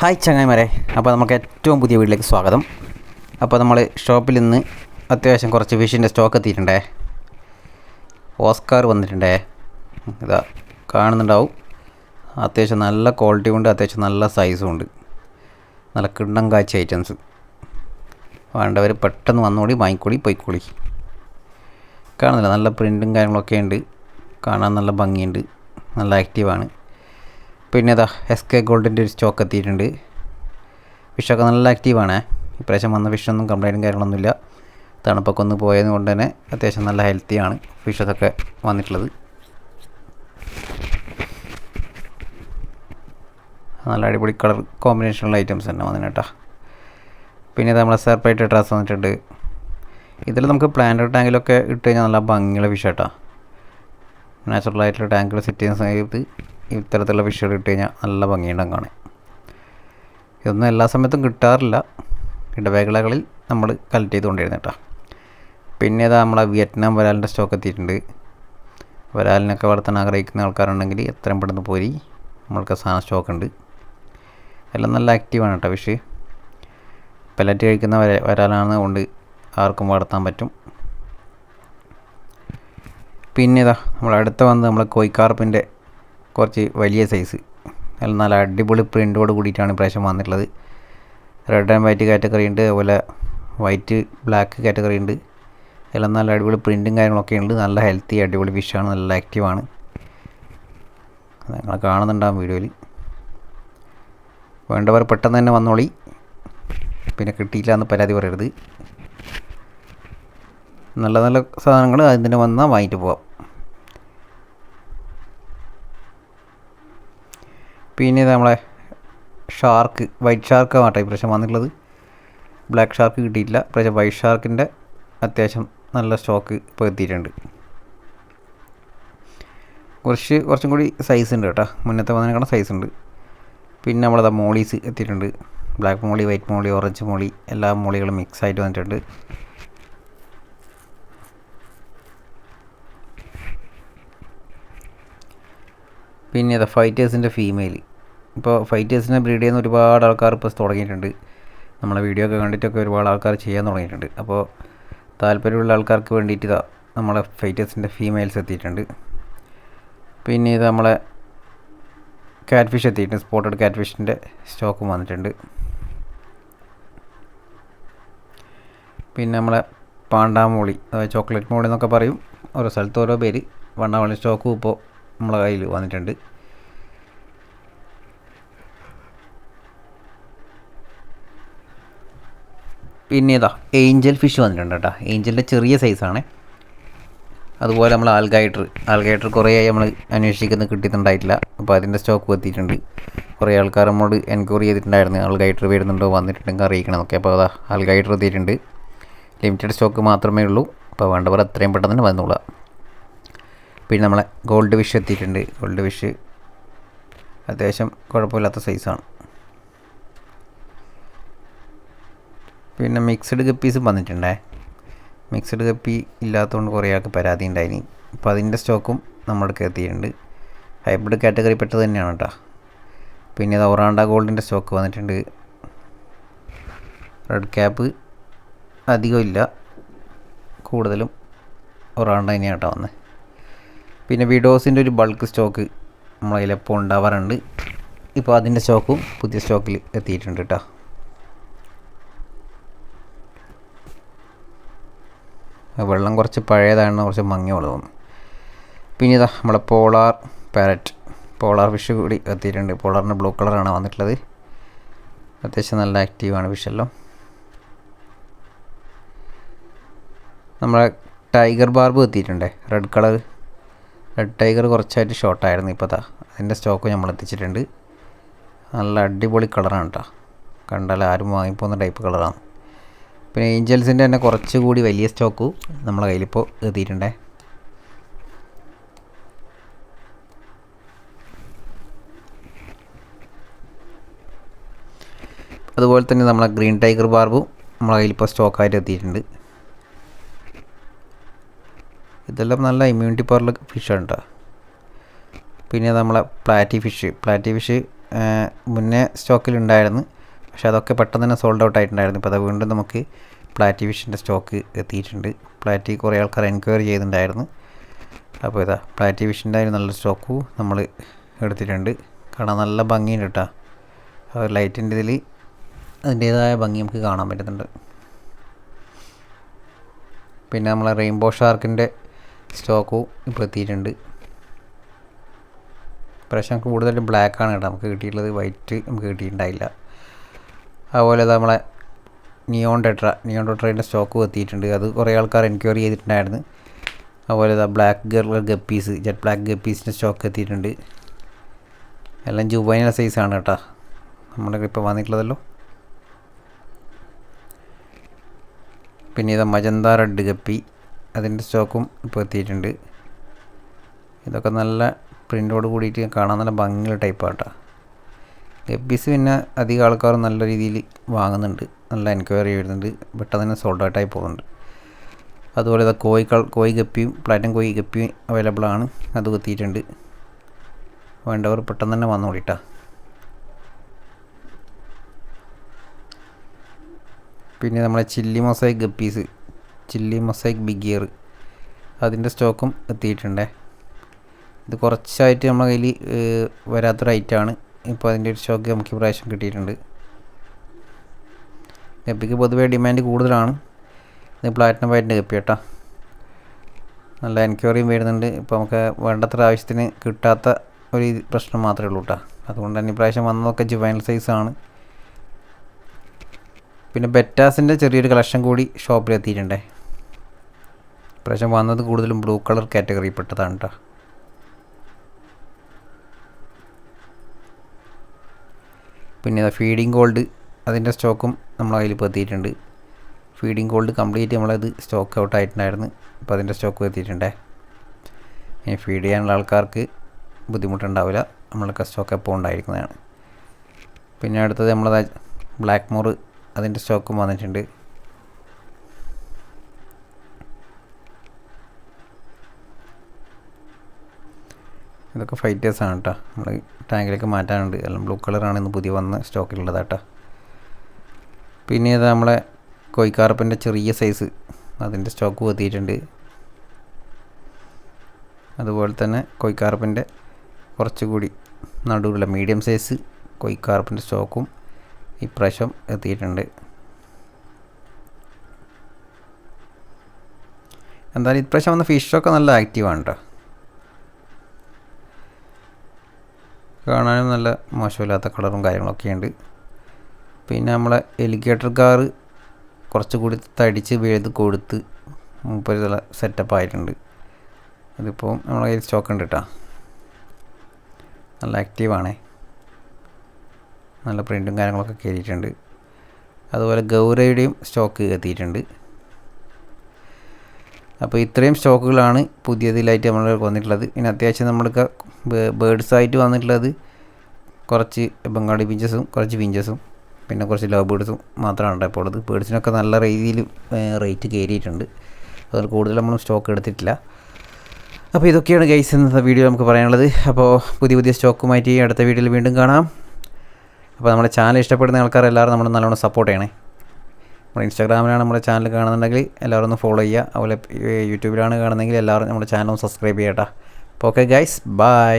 Hi ചങ്ങായിമാരെ അപ്പോൾ നമുക്ക് ഏറ്റവും പുതിയ വീട്ടിലേക്ക് സ്വാഗതം. അപ്പോൾ നമ്മൾ ഷോപ്പിൽ നിന്ന് അത്യാവശ്യം കുറച്ച് ഫിഷിന്റെ സ്റ്റോക്ക് എത്തിയിട്ടുണ്ടേ. ഓസ്കാർ വന്നിട്ടുണ്ടേ. ഇതാ കാണുന്നുണ്ടാവും. അത്യാവശ്യം നല്ല ക്വാളിറ്റി ഉണ്ട് അത്യാവശ്യം നല്ല സൈസും ഉണ്ട്. നല്ല കിണ്ണം കാച്ച ഐറ്റംസ് വേണ്ടവർ പെട്ടെന്ന് വന്നോടി വാങ്ങിക്കോളി പോയിക്കോളി. കാണുന്നില്ല നല്ല പ്രിന്റും കാര്യങ്ങളൊക്കെ ഉണ്ട്. കാണാൻ നല്ല ഭംഗിയുണ്ട്. നല്ല ആക്റ്റീവാണ് പിന്നെ ഇതാ എസ് കെ ഗോൾഡിന്റെ ഒരു സ്റ്റോക്ക് എത്തിയിട്ടുണ്ട്. ഫിഷൊക്കെ നല്ല ആക്റ്റീവാണ് ഇപ്രാവശ്യം വന്ന ഫിഷൊന്നും കംപ്ലൈന്റും കാര്യങ്ങളൊന്നുമില്ല. തണുപ്പൊക്കെ ഒന്ന് പോയത് കൊണ്ട് തന്നെ അത്യാവശ്യം നല്ല ഹെൽത്തിയാണ് ഫിഷസൊക്കെ വന്നിട്ടുള്ളത്. നല്ല അടിപൊളി കളർ കോമ്പിനേഷനുള്ള ഐറ്റംസ് തന്നെ വന്നിന് കേട്ടോ. പിന്നെ നമ്മളെ സെപ്പറേറ്റ് ഡ്രസ്സ് വന്നിട്ടുണ്ട്. ഇതിൽ നമുക്ക് പ്ലാന്റ് ടാങ്കിലൊക്കെ ഇട്ട് കഴിഞ്ഞാൽ നല്ല ഭംഗിയുള്ള ഫിഷ് കേട്ടോ. നാച്ചുറൽ ആയിട്ടുള്ള ടാങ്കിൽ സെറ്റ് ചെയ്യുന്ന സമയത്ത് ഇത്തരത്തിലുള്ള ഫിഷുകൾ ഇട്ട് കഴിഞ്ഞാൽ നല്ല ഭംഗിയുണ്ടാകും കാണാൻ ഇതൊന്നും എല്ലാ സമയത്തും കിട്ടാറില്ല. ഇടവേളകളിൽ നമ്മൾ കളക്ട് ചെയ്തുകൊണ്ടിരുന്നു പിന്നെ ഇതാ നമ്മളെ വിയറ്റ്നാം വരാലിന്റെ സ്റ്റോക്ക് എത്തിയിട്ടുണ്ട്. വരാലിനൊക്കെ വളർത്താൻ ആഗ്രഹിക്കുന്ന ആൾക്കാരുണ്ടെങ്കിൽ എത്രയും പെട്ടെന്ന് പോരി നമ്മൾക്ക് സാധനം സ്റ്റോക്ക് ഉണ്ട്. എല്ലാം നല്ല ആക്റ്റീവാണ് കേട്ടോ ഫിഷ് പെലറ്റ് കഴിക്കുന്ന വര വരാലാണ് കൊണ്ട് ആർക്കും വളർത്താൻ പറ്റും. പിന്നെ ഇതാ നമ്മൾ അടുത്ത വന്ന് നമ്മളെ കോയിക്കാർപ്പിന്റെ കുറച്ച് വലിയ സൈസ് അതിൽ നല്ല അടിപൊളി പ്രിന്റോട് കൂടിയിട്ടാണ് ഇപ്രാവശ്യം വന്നിട്ടുള്ളത്. റെഡ് ആൻഡ് വൈറ്റ് കാറ്റഗറി ഉണ്ട് അതുപോലെ വൈറ്റ് ബ്ലാക്ക് കാറ്റഗറി ഉണ്ട്. എല്ലാം നല്ല അടിപൊളി പ്രിന്റും കാര്യങ്ങളൊക്കെ ഉണ്ട്. നല്ല ഹെൽത്തി അടിപൊളി ഫിഷാണ് നല്ല ആക്റ്റീവാണ് നിങ്ങൾ കാണുന്നുണ്ടാകും വീഡിയോയിൽ വേണ്ടവർ പെട്ടെന്ന് തന്നെ വന്നോളി. പിന്നെ കിട്ടിയില്ല എന്ന് പരാതി പറയരുത്. നല്ല നല്ല സാധനങ്ങൾ അതിന് വന്നാൽ വാങ്ങിയിട്ട് പോവാം. പിന്നെ നമ്മളെ ഷാർക്ക് വൈറ്റ് ഷാർക്ക് ആട്ടെ ഇപ്രാവശ്യം വന്നിട്ടുള്ളത്. ബ്ലാക്ക് ഷാർക്ക് കിട്ടിയിട്ടില്ല. ഇപ്രാവശ്യം വൈറ്റ് ഷാർക്കിന്റെ അത്യാവശ്യം നല്ല സ്റ്റോക്ക് ഇപ്പോൾ എത്തിയിട്ടുണ്ട്. കുറച്ച് കുറച്ചും കൂടി സൈസ് ഉണ്ട് കേട്ടോ. മുന്നത്തെ വന്നതിനേക്കാളും സൈസ് ഉണ്ട്. പിന്നെ നമ്മളത് മോളീസ് എത്തിയിട്ടുണ്ട്. Black molly white molly orange molly എല്ലാ മോളികളും മിക്സ് ആയിട്ട് വന്നിട്ടുണ്ട്. പിന്നെ അതാ ഫൈറ്റേഴ്സിന്റെ ഫീമെയിൽ ഇപ്പോൾ ഫൈറ്റേഴ്സിനെ ബ്രീഡ് ചെയ്യുന്ന ഒരുപാട് ആൾക്കാർ ഇപ്പോൾ തുടങ്ങിയിട്ടുണ്ട്. നമ്മളെ വീഡിയോ ഒക്കെ കണ്ടിട്ടൊക്കെ ഒരുപാട് ആൾക്കാർ ചെയ്യാൻ തുടങ്ങിയിട്ടുണ്ട്. അപ്പോൾ താല്പര്യമുള്ള ആൾക്കാർക്ക് വേണ്ടിയിട്ട് ഇതാ നമ്മളെ ഫൈറ്റേഴ്സിന്റെ ഫീമെയിൽസ് എത്തിയിട്ടുണ്ട്. പിന്നെ ഇത് നമ്മളെ കാറ്റ് ഫിഷ് എത്തിയിട്ടുണ്ട്. സ്പോട്ടഡ് കാറ്റ് ഫിഷിന്റെ സ്റ്റോക്കും വന്നിട്ടുണ്ട്. പിന്നെ നമ്മളെ പാണ്ടാമോളി അതായത് ചോക്ലേറ്റ് മോളി എന്നൊക്കെ പറയും. ഓരോ സ്ഥലത്ത് ഓരോ പേര്. വണ്ണാമോളി സ്റ്റോക്കും ഇപ്പോൾ നമ്മളെ കയ്യിൽ വന്നിട്ടുണ്ട്. പിന്നെ ഇതാ ഏഞ്ചൽ ഫിഷ് വന്നിട്ടുണ്ട് കേട്ടോ. ഏഞ്ചലിന്റെ ചെറിയ സൈസാണ് അതുപോലെ നമ്മൾ ആൽഗൈഡർ ആൽഗൈഡർ കുറേയായി നമ്മൾ അന്വേഷിക്കുന്ന കിട്ടിയിട്ടുണ്ടായിട്ടില്ല. അപ്പോൾ അതിന്റെ സ്റ്റോക്ക് എത്തിയിട്ടുണ്ട് കുറേ ആൾക്കാർ നമ്മോട് എൻക്വയറി ചെയ്തിട്ടുണ്ടായിരുന്നു ആൽഗൈഡർ വരുന്നുണ്ടോ വന്നിട്ടുണ്ടെങ്കിൽ അറിയിക്കണമെന്നൊക്കെ. അപ്പോൾ അതാ ആൽഗൈഡർ എത്തിയിട്ടുണ്ട് ലിമിറ്റഡ് സ്റ്റോക്ക് മാത്രമേ ഉള്ളൂ. അപ്പോൾ വേണ്ടവർ അത്രയും പെട്ടെന്ന് തന്നെ വന്നോളാം പിന്നെ നമ്മളെ ഗോൾഡ് വിഷ് എത്തിയിട്ടുണ്ട്. ഗോൾഡ് വിഷ് അത്യാവശ്യം കുഴപ്പമില്ലാത്ത സൈസാണ് പിന്നെ മിക്സഡ് ഗപ്പീസ് വന്നിട്ടുണ്ടേ. മിക്സഡ് ഗപ്പി ഇല്ലാത്തതുകൊണ്ട് കുറേ ആൾക്ക് പരാതി ഉണ്ടായിനി അപ്പോൾ അതിന്റെ സ്റ്റോക്കും നമ്മൾക്ക് എത്തിയിട്ടുണ്ട്. ഹൈബ്രിഡ് കാറ്റഗറി പെട്ടത് തന്നെയാണ് കേട്ടോ പിന്നെ ഇത് ഒറാണ്ട ഗോൾഡിന്റെ സ്റ്റോക്ക് വന്നിട്ടുണ്ട്. റെഡ് ക്യാപ്പ് അധികം ഇല്ല. കൂടുതലും ഒറാണ്ട തന്നെയാണ് കേട്ടോ വന്നത് പിന്നെ വിഡോസിന്റെ ഒരു ബൾക്ക് സ്റ്റോക്ക് നമ്മളതിലെപ്പോൾ ഉണ്ടാവാറുണ്ട്. ഇപ്പോൾ അതിന്റെ സ്റ്റോക്കും പുതിയ സ്റ്റോക്കിൽ എത്തിയിട്ടുണ്ട് കേട്ടോ വെള്ളം കുറച്ച് പഴയതാണ് കുറച്ച് പോലെ തോന്നുന്നു പിന്നെ ഇതാ നമ്മളെ പോളാർ പാരറ്റ്. പോളാർ ഫിഷ് കൂടി എത്തിയിട്ടുണ്ട്. പോളാറിന്റെ ബ്ലൂ കളറാണ് വന്നിട്ടുള്ളത്. അത്യാവശ്യം നല്ല ആക്റ്റീവാണ് ഫിഷെല്ലാം നമ്മളെ ടൈഗർ ബാർബ് എത്തിയിട്ടുണ്ട്. റെഡ് കളർ റെഡ് ടൈഗർ കുറച്ചായിട്ട് ഷോർട്ടായിരുന്നു ഇപ്പോൾ താ അതിന്റെ സ്റ്റോക്ക് നമ്മൾ എത്തിച്ചിട്ടുണ്ട്. നല്ല അടിപൊളി കളറാണ് കേട്ടോ കണ്ടാൽ ആരും വാങ്ങിപ്പോകുന്ന ടൈപ്പ് കളറാണ് പിന്നെ ഏഞ്ചൽസിന്റെ തന്നെ കുറച്ചുകൂടി വലിയ സ്റ്റോക്ക് നമ്മളെ കയ്യിലിപ്പോൾ എത്തിയിട്ടുണ്ടേ. അതുപോലെ തന്നെ നമ്മളെ ഗ്രീൻ ടൈഗർ ബാർബും നമ്മളെ കയ്യിലിപ്പോൾ സ്റ്റോക്കായിട്ട് എത്തിയിട്ടുണ്ട്. ഇതെല്ലാം നല്ല ഇമ്മ്യൂണിറ്റി പവറുള്ള ഫിഷാണ് കേട്ടോ പിന്നെ നമ്മളെ പ്ലാറ്റി ഫിഷ് പ്ലാറ്റി ഫിഷ് മുന്നേ സ്റ്റോക്കിലുണ്ടായിരുന്നു. പക്ഷേ അതൊക്കെ പെട്ടെന്ന് തന്നെ സോൾഡ് ഔട്ട് ആയിട്ടുണ്ടായിരുന്നു. ഇപ്പോൾ അത് വീണ്ടും നമുക്ക് പ്ലാറ്റി വിഷന്റെ സ്റ്റോക്ക് എത്തിയിട്ടുണ്ട്. പ്ലാറ്റി കുറേ ആൾക്കാർ എൻക്വയറി ചെയ്തിട്ടുണ്ടായിരുന്നു. അപ്പോൾ ഇതാ പ്ലാറ്റി വിഷന്റെ ഒരു നല്ല സ്റ്റോക്കും നമ്മൾ എടുത്തിട്ടുണ്ട്. കാണാൻ നല്ല ഭംഗിയുണ്ട് കേട്ടോ. ആ ലൈറ്റിന്റെ ഇതിൽ അതിന്റേതായ ഭംഗി നമുക്ക് കാണാൻ പറ്റുന്നുണ്ട്. പിന്നെ നമ്മളെ റെയിൻബോ ഷാർക്കിന്റെ സ്റ്റോക്കും ഇപ്പോൾ എത്തിയിട്ടുണ്ട്. പ്രാവശ്യം കൂടുതലും ബ്ലാക്ക് ആണ് കേട്ടോ. നമുക്ക് കിട്ടിയിട്ടുള്ളത് വൈറ്റ് നമുക്ക് കിട്ടിയിട്ടുണ്ടായില്ല. അതുപോലെ നമ്മളെ നിയോൺ ടെട്ര നിയോൺ ടെട്രയുടെ സ്റ്റോക്ക് എത്തിയിട്ടുണ്ട്. അത് കുറേ ആൾക്കാർ എൻക്വയറി ചെയ്തിട്ടുണ്ടായിരുന്നു. അതുപോലെ ഇതാ ബ്ലാക്ക് ഗർലർ ഗപ്പീസ് ജെറ്റ് ബ്ലാക്ക് ഗപ്പീസിന്റെ സ്റ്റോക്ക് എത്തിയിട്ടുണ്ട്. എല്ലാം ജുബൈന സൈസാണ് കേട്ടോ. നമ്മുടെ ഇപ്പോൾ വന്നിട്ടുള്ളതല്ലോ. പിന്നെ ഇത് മജന്ത റെഡ് ഗപ്പി അതിന്റെ സ്റ്റോക്കും ഇപ്പോൾ എത്തിയിട്ടുണ്ട്. ഇതൊക്കെ നല്ല പ്രിന്റോട് കൂടിയിട്ട് കാണാൻ നല്ല ഭംഗിയുള്ള ടൈപ്പാണ് കേട്ടോ. ഗപ്പീസ് പിന്നെ അധികം ആൾക്കാർ നല്ല രീതിയിൽ വാങ്ങുന്നുണ്ട്. നല്ല എൻക്വയറി വരുന്നുണ്ട്. പെട്ടെന്ന് തന്നെ സോൾഡ് ഔട്ടായി പോകുന്നുണ്ട്. അതുപോലെ ഇതാ കോയി കോഴി ഗപ്പിയും പ്ലാറ്റൻ കോഴി ഗപ്പിയും അവൈലബിൾ ആണ്. അത് കുത്തിയിട്ടുണ്ട്. വേണ്ടവർ പെട്ടെന്ന് തന്നെ വന്നോളിട്ടാ പിന്നെ നമ്മളെ chilli mosaic guppies chilli mosaic big ear അതിന്റെ സ്റ്റോക്കും എത്തിയിട്ടുണ്ടേ. ഇത് കുറച്ചായിട്ട് നമ്മുടെ കയ്യിൽ വരാത്തൊരു ഐറ്റമാണ് ഇപ്പോൾ അതിന്റെ ഒരു സ്റ്റോക്ക് നമുക്ക് പ്രാവശ്യം കിട്ടിയിട്ടുണ്ട്. ഗപ്പിക്ക് പൊതുവേ ഡിമാൻഡ് കൂടുതലാണ്. ഇത് പ്ലാറ്റിനം വൈറ്റിന്റെ ഗപ്പി കേട്ടോ. നല്ല എൻക്വയറിയും വരുന്നുണ്ട്. ഇപ്പോൾ നമുക്ക് വേണ്ടത്ര ആവശ്യത്തിന് കിട്ടാത്ത ഒരു പ്രശ്നം മാത്രമേ ഉള്ളൂ കേട്ടോ. അതുകൊണ്ട് തന്നെ ഇപ്രാവശ്യം വന്നതൊക്കെ ജുവൈനൽ സൈസാണ് പിന്നെ ബെറ്റാസിന്റെ ചെറിയൊരു കളക്ഷൻ കൂടി ഷോപ്പിൽ എത്തിയിട്ടുണ്ടേ. ഇപ്രാവശ്യം വന്നത് കൂടുതലും ബ്ലൂ കളർ കാറ്റഗറിയിൽപ്പെട്ടതാണ് പെട്ടതാണ് കേട്ടോ. പിന്നെ ഫീഡിങ് ഗോൾഡ് അതിന്റെ സ്റ്റോക്കും നമ്മളെ കയ്യിൽ ഇപ്പോൾ എത്തിയിട്ടുണ്ട്. ഫീഡിങ് ഗോൾഡ് കംപ്ലീറ്റ് നമ്മളത് സ്റ്റോക്ക് ഔട്ട് ആയിട്ടുണ്ടായിരുന്നു. അപ്പോൾ അതിന്റെ സ്റ്റോക്ക് എത്തിയിട്ടുണ്ടേ. ഇനി ഫീഡ് ചെയ്യാനുള്ള ആൾക്കാർക്ക് ബുദ്ധിമുട്ടുണ്ടാവില്ല. നമ്മളൊക്കെ സ്റ്റോക്ക് എപ്പോൾ ഉണ്ടായിരിക്കുന്നതാണ്. പിന്നെ അടുത്തത് നമ്മളത് ബ്ലാക്ക് മോർ അതിന്റെ സ്റ്റോക്കും വന്നിട്ടുണ്ട്. ഇതൊക്കെ ആണ് കേട്ടോ നമ്മൾ ടാങ്കിലേക്ക് മാറ്റാനുണ്ട്. എല്ലാം ബ്ലൂ കളറാണ് ഇന്ന് പുതിയ വന്ന സ്റ്റോക്കിലുള്ളത് കേട്ടോ പിന്നെ ഇത് നമ്മളെ കൊയ്ക്കാർപ്പിന്റെ ചെറിയ സൈസ് അതിന്റെ സ്റ്റോക്ക് എത്തിയിട്ടുണ്ട് അതുപോലെ തന്നെ കൊയ്ക്കാർപ്പിന്റെ കുറച്ചുകൂടി നടുവിലുള്ള മീഡിയം സൈസ് കൊയ്ക്കാർപ്പിന്റെ സ്റ്റോക്കും ഇപ്രാവശ്യം എത്തിയിട്ടുണ്ട്. എന്തായാലും ഇപ്രാവശ്യം വന്ന ഫിഷൊക്കെ നല്ല ആക്റ്റീവാണ് കേട്ടോ കാണാനും നല്ല മോശമില്ലാത്ത കളറും കാര്യങ്ങളൊക്കെ ഉണ്ട്. പിന്നെ നമ്മളെ എലിഗേറ്റർ കാറ് കുറച്ചുകൂടി തടിച്ച് വേത് കൊടുത്ത് മുപ്പത് സെറ്റപ്പ് ആയിട്ടുണ്ട്. അതിപ്പോൾ നമ്മളെ കയ്യിൽ സ്റ്റോക്ക് ഉണ്ട് കേട്ടോ നല്ല ആക്റ്റീവാണേ നല്ല പ്രിന്റും കാര്യങ്ങളൊക്കെ കയറിയിട്ടുണ്ട് അതുപോലെ ഗൗരയുടെയും സ്റ്റോക്ക് എത്തിയിട്ടുണ്ട്. അപ്പോൾ ഇത്രയും സ്റ്റോക്കുകളാണ് പുതിയതിലായിട്ട് നമ്മൾ വന്നിട്ടുള്ളത്. ഇനി അത്യാവശ്യം നമ്മൾക്ക് ബേഡ്സ് ആയിട്ട് വന്നിട്ടുള്ളത് കുറച്ച് ബംഗാളി പിഞ്ചസും കുറച്ച് പിഞ്ചസും പിന്നെ കുറച്ച് ലവ് ബേഡ്സും മാത്രമാണ് ഇപ്പോൾ ഉള്ളത്. ബേഡ്സിനൊക്കെ നല്ല രീതിയിൽ റേറ്റ് കയറിയിട്ടുണ്ട്. അതിൽ കൂടുതൽ നമ്മൾ സ്റ്റോക്ക് എടുത്തിട്ടില്ല. അപ്പോൾ ഇതൊക്കെയാണ് ഗൈസ് ഇന്നത്തെ വീഡിയോ നമുക്ക് പറയാനുള്ളത്. അപ്പോൾ പുതിയ പുതിയ സ്റ്റോക്കുമായിട്ട് അടുത്ത വീഡിയോയിൽ വീണ്ടും കാണാം. അപ്പോൾ നമ്മുടെ ചാനൽ ഇഷ്ടപ്പെടുന്ന ആൾക്കാർ എല്ലാവരും നമ്മൾ നല്ലോണം സപ്പോർട്ട് ചെയ്യണേ. നമ്മുടെ ഇൻസ്റ്റാഗ്രാമിലാണ് നമ്മുടെ ചാനൽ കാണുന്നുണ്ടെങ്കിൽ എല്ലാവരും ഒന്ന് ഫോളോ ചെയ്യുക. അതുപോലെ യൂട്യൂബിലാണ് കാണുന്നതെങ്കിൽ എല്ലാവരും നമ്മുടെ ചാനൽ ഒന്ന് സബ്സ്ക്രൈബ് ചെയ്യട്ടോ. അപ്പോൾ ഓക്കെ ഗൈസ് ബൈ